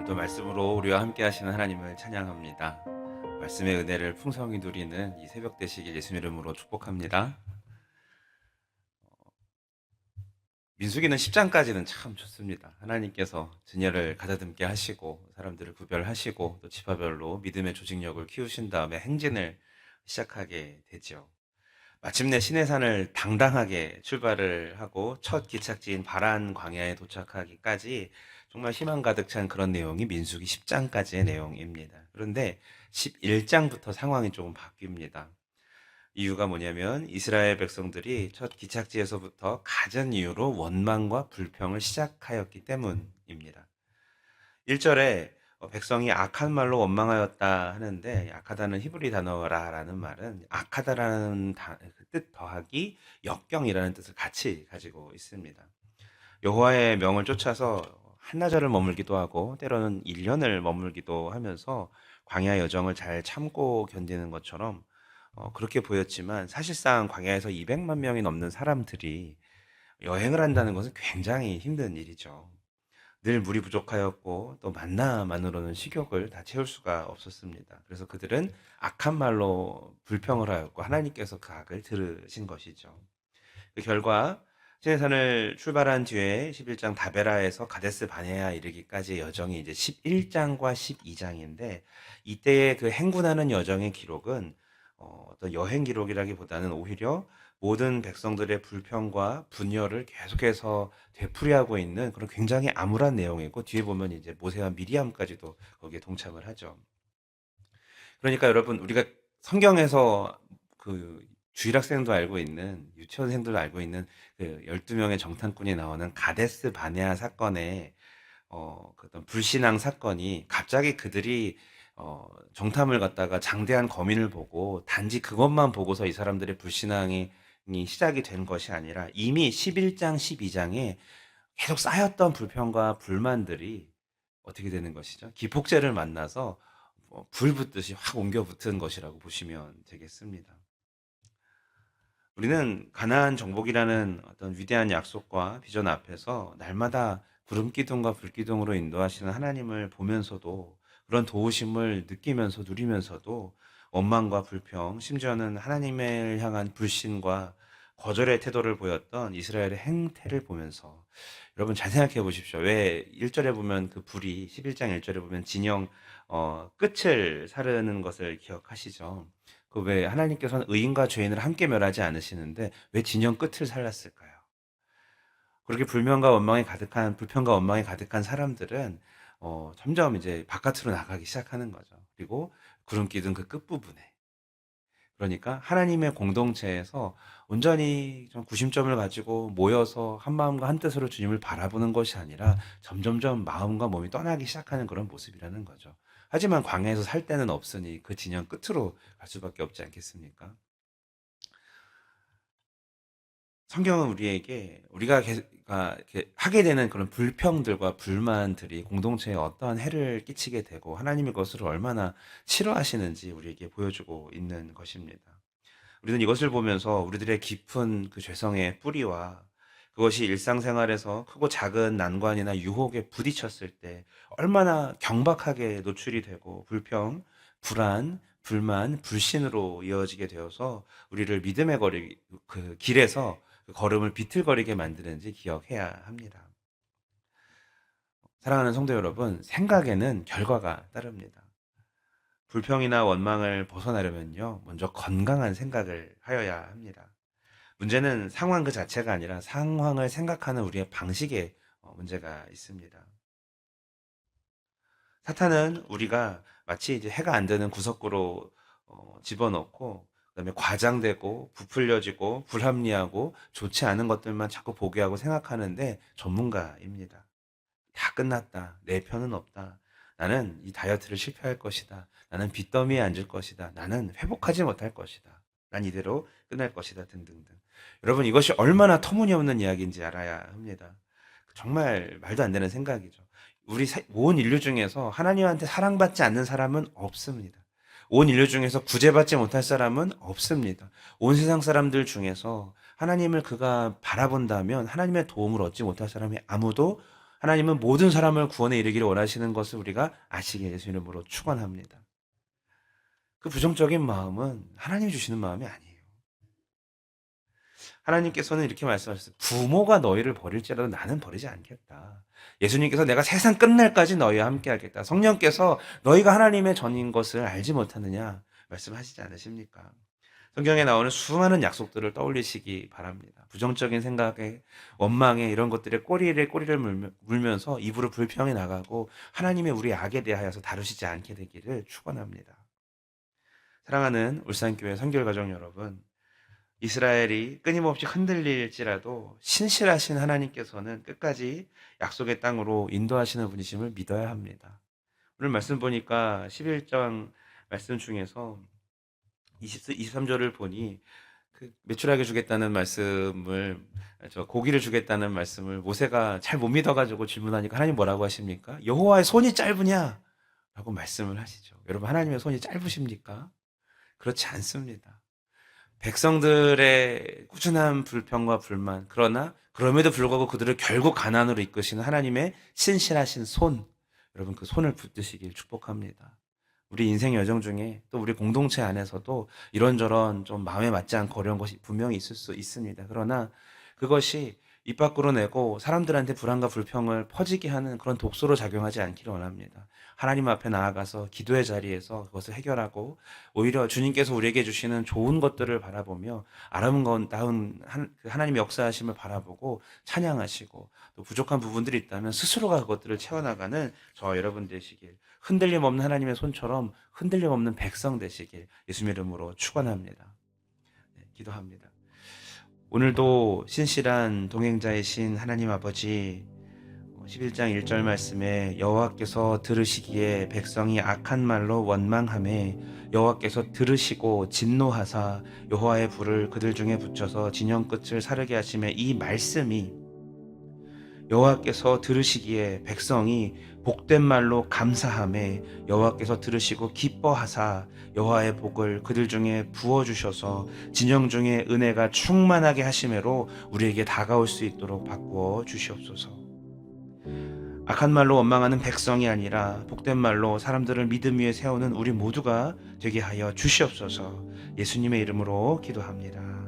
오늘도 말씀으로 우리와 함께 하시는 하나님을 찬양합니다. 말씀의 은혜를 풍성히 누리는 이 새벽 되시길 예수 이름으로 축복합니다. 민수기는 10장까지는 참 좋습니다. 하나님께서 진열을 가다듬게 하시고 사람들을 구별하시고 또 지파별로 믿음의 조직력을 키우신 다음에 행진을 시작하게 되죠. 마침내 시내산을 당당하게 출발을 하고 첫 기착지인 바란 광야에 도착하기까지 정말 희망 가득 찬 그런 내용이 민수기 10장까지의 내용입니다. 그런데 11장부터 상황이 조금 바뀝니다. 이유가 뭐냐면 이스라엘 백성들이 첫 기착지에서부터 가전 이유로 원망과 불평을 시작하였기 때문입니다. 1절에 어, 백성이 악한 말로 원망하였다 하는데 악하다는 히브리 단어라라는 말은 악하다라는 다- 그뜻 더하기 역경이라는 뜻을 같이 가지고 있습니다. 여호와의 명을 쫓아서 한나절을 머물기도 하고 때로는 1년을 머물기도 하면서 광야 여정을 잘 참고 견디는 것처럼 어, 그렇게 보였지만 사실상 광야에서 200만 명이 넘는 사람들이 여행을 한다는 것은 굉장히 힘든 일이죠. 늘 물이 부족하였고 또 만나만으로는 식욕을 다 채울 수가 없었습니다. 그래서 그들은 악한 말로 불평을 하였고 하나님께서 그 악을 들으신 것이죠. 그 결과 시내산을 출발한 뒤에 11장 다베라에서 가데스 바네아 이르기까지의 여정이 이제 11장과 12장인데 이때의 그 행군하는 여정의 기록은 어, 어떤 여행 기록이라기보다는 오히려 모든 백성들의 불평과 분열을 계속해서 되풀이하고 있는 그런 굉장히 암울한 내용이고 뒤에 보면 이제 모세와 미리암까지도 거기에 동참을 하죠. 그러니까 여러분 우리가 성경에서 그 주일학생도 알고 있는 유치원생들도 알고 있는 그 12명의 정탐꾼이 나오는 가데스 바네아 사건의 어, 그 어떤 불신앙 사건이 갑자기 그들이 어, 정탐을 갔다가 장대한 거민을 보고 단지 그것만 보고서 이 사람들의 불신앙이 이 시작이 된 것이 아니라 이미 11장, 12장에 계속 쌓였던 불평과 불만들이 어떻게 되는 것이죠? 기폭제를 만나서 어, 불 붙듯이 확 옮겨 붙은 것이라고 보시면 되겠습니다. 우리는 가나안 정복이라는 어떤 위대한 약속과 비전 앞에서 날마다 구름 기둥과 불 기둥으로 인도하시는 하나님을 보면서도 그런 도우심을 느끼면서 누리면서도 원망과 불평, 심지어는 하나님을 향한 불신과 거절의 태도를 보였던 이스라엘의 행태를 보면서 여러분 잘 생각해 보십시오. 왜 1절에 보면 그 불이 11장 1절에 보면 진영 어, 끝을 사르는 것을 기억하시죠? 그 왜 하나님께서는 의인과 죄인을 함께 멸하지 않으시는데 왜 진영 끝을 살랐을까요? 그렇게 불명과 원망이 가득한 불평과 원망이 가득한 사람들은 어, 점점 이제 바깥으로 나가기 시작하는 거죠. 그리고 구름 기둥 그 끝부분에 그러니까 하나님의 공동체에서 온전히 좀 구심점을 가지고 모여서 한 마음과 한 뜻으로 주님을 바라보는 것이 아니라 점점점 마음과 몸이 떠나기 시작하는 그런 모습이라는 거죠. 하지만 광야에서 살 때는 없으니 그 진영 끝으로 갈 수밖에 없지 않겠습니까? 성경은 우리에게 우리가 이렇게 하게 되는 그런 불평들과 불만들이 공동체에 어떠한 해를 끼치게 되고 하나님의 것을 얼마나 싫어하시는지 우리에게 보여주고 있는 것입니다. 우리는 이것을 보면서 우리들의 깊은 그 죄성의 뿌리와 그것이 일상생활에서 크고 작은 난관이나 유혹에 부딪혔을 때 얼마나 경박하게 노출이 되고 불평, 불안, 불만, 불신으로 이어지게 되어서 우리를 믿음의 거리 그 길에서 그 걸음을 비틀거리게 만드는지 기억해야 합니다. 사랑하는 성도 여러분, 생각에는 결과가 따릅니다. 불평이나 원망을 벗어나려면요, 먼저 건강한 생각을 하여야 합니다. 문제는 상황 그 자체가 아니라 상황을 생각하는 우리의 방식에 어, 문제가 있습니다. 사탄은 우리가 마치 이제 해가 안 되는 구석구로 어, 집어넣고 그다음에 과장되고 부풀려지고 불합리하고 좋지 않은 것들만 자꾸 보게 하고 생각하는데 전문가입니다. 다 끝났다. 내 편은 없다. 나는 이 다이어트를 실패할 것이다. 나는 빚더미에 앉을 것이다. 나는 회복하지 못할 것이다. 난 이대로 끝날 것이다. 등등등. 여러분 이것이 얼마나 터무니없는 이야기인지 알아야 합니다. 정말 말도 안 되는 생각이죠. 우리 사- 온 인류 중에서 하나님한테 사랑받지 않는 사람은 없습니다. 온 인류 중에서 구제받지 못할 사람은 없습니다. 온 세상 사람들 중에서 하나님을 그가 바라본다면 하나님의 도움을 얻지 못할 사람이 아무도 하나님은 모든 사람을 구원에 이르기를 원하시는 것을 우리가 아시게 예수 이름으로 축원합니다. 그 부정적인 마음은 하나님이 주시는 마음이 아니에요. 하나님께서는 이렇게 말씀하셨어요. 부모가 너희를 버릴지라도 나는 버리지 않겠다. 예수님께서 내가 세상 끝날까지 너희와 함께 하겠다. 성령께서 너희가 하나님의 전인 것을 알지 못하느냐 말씀하시지 않으십니까? 성경에 나오는 수많은 약속들을 떠올리시기 바랍니다. 부정적인 생각에 원망에 이런 꼬리에 꼬리를 물며- 물면서 입으로 불평해 나가고 하나님의 우리 악에 대하여서 다루시지 않게 되기를 축원합니다. 사랑하는 울산교회 선결가족 여러분, 이스라엘이 끊임없이 흔들릴지라도 신실하신 하나님께서는 끝까지 약속의 땅으로 인도하시는 분이심을 믿어야 합니다. 오늘 말씀 보니까 11장 말씀 중에서 20, 23절을 보니 그 매출하게 주겠다는 말씀을 저 고기를 주겠다는 말씀을 모세가 잘 못 믿어가지고 질문하니까 하나님 뭐라고 하십니까? 여호와의 손이 짧으냐? 라고 말씀을 하시죠. 여러분 하나님의 손이 짧으십니까? 그렇지 않습니다. 백성들의 꾸준한 불평과 불만 그러나 그럼에도 불구하고 그들을 결국 가난으로 이끄시는 하나님의 신실하신 손 여러분 그 손을 붙드시길 축복합니다. 우리 인생 여정 중에 또 우리 공동체 안에서도 이런저런 좀 마음에 맞지 않고 어려운 것이 분명히 있을 수 있습니다. 그러나 그것이 입 밖으로 내고 사람들한테 불안과 불평을 퍼지게 하는 그런 독소로 작용하지 않기를 원합니다. 하나님 앞에 나아가서 기도의 자리에서 그것을 해결하고 오히려 주님께서 우리에게 주시는 좋은 것들을 바라보며 아름다운 한- 그 하나님의 역사하심을 바라보고 찬양하시고 또 부족한 부분들이 있다면 스스로가 그것들을 채워나가는 저와 여러분 되시길 흔들림 없는 하나님의 손처럼 흔들림 없는 백성 되시길 예수 이름으로 축원합니다. 네, 기도합니다. 오늘도 신실한 동행자이신 하나님 아버지 11장 1절 말씀에 여호와께서 들으시기에 백성이 악한 말로 원망함에 여호와께서 들으시고 진노하사 여호와의 불을 그들 중에 붙여서 진영 끝을 사르게 하심에 이 말씀이 여호와께서 들으시기에 백성이 복된 말로 감사함에 여호와께서 들으시고 기뻐하사 여호와의 복을 그들 중에 부어 주셔서 진영 중에 은혜가 충만하게 하심으로 우리에게 다가올 수 있도록 바꾸어 주시옵소서. 악한 말로 원망하는 백성이 아니라 복된 말로 사람들을 믿음 위에 세우는 우리 모두가 되게 하여 주시옵소서. 예수님의 이름으로 기도합니다.